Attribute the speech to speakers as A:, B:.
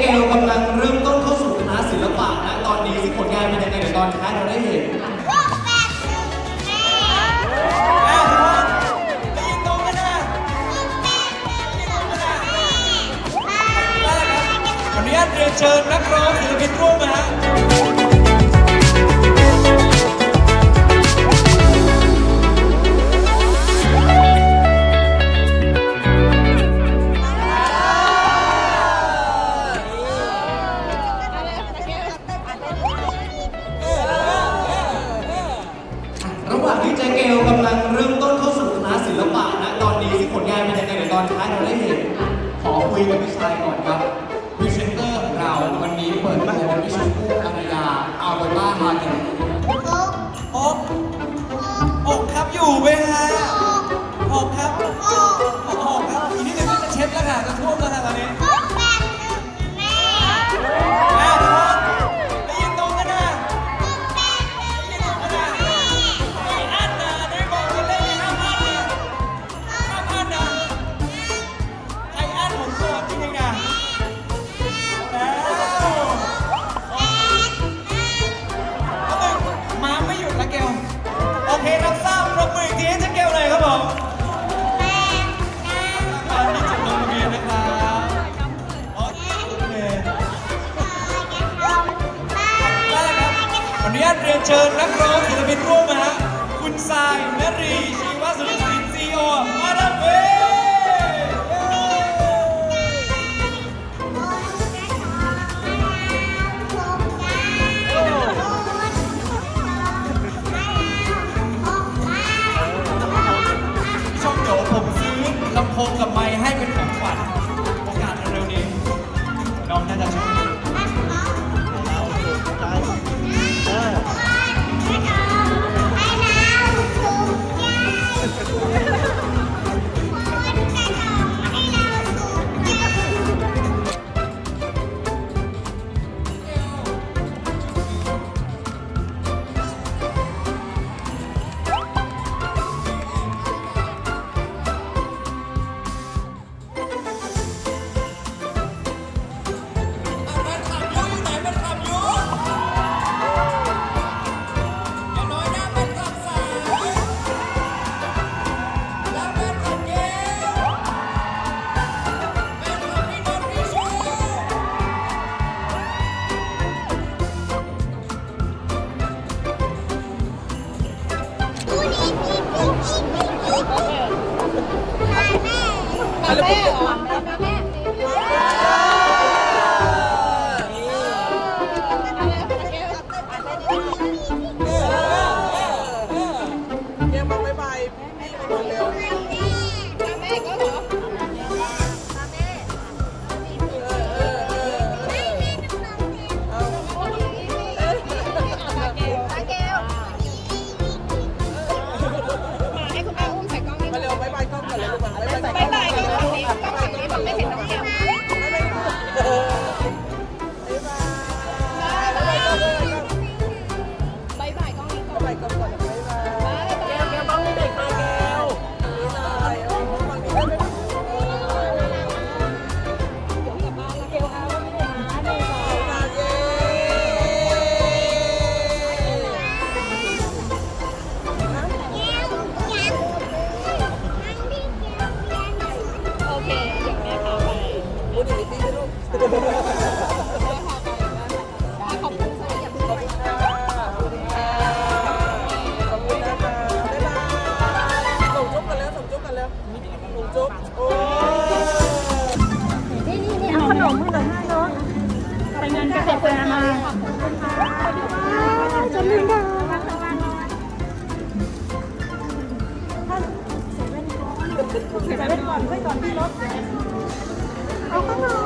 A: เกลกำลังเริ่มต้นเข้าสู่คณะศิลปะนะตอนนี้ซึ่งผลงานเป็นยังไงเดี๋ยวตอนท้ายเราได้เห็น
B: อ้าวได้ยินตรงกันนะได้ยินตรงกันนะได้ครับขออนุญาตเรียนเชิญนักร้องศิลปินร่วม
A: มา จเกลกำลังเริ่มต้นเข้าสู่คณะศิลปะนะตอนนี้ที่ผลงานเป็นยังไงเดี๋ยวตอนท้ายเราได้เห็น ขอคุยกับพี่ชายก่อนครับพรีเซนเตอร์ของเราวันนี้เปิดตัวเป็นพี่ชมพู่อารยาอัลเบอร์ตาฮาร์เกน
B: อกอกครับอยู่ไหมฮะาตเรียนเชิญนักร้องศิลปินร่วมนะฮะคุณทรายนรีชิว เจุ๊บโอ้ยนี่นี่นี่
C: เอาขนมให้หน่อยให้เนาะไปงานเกษตรมาจนลืมดาใส่แว่นก่อนใส่ก่อนไว้ก่อนที่รถเอาขนม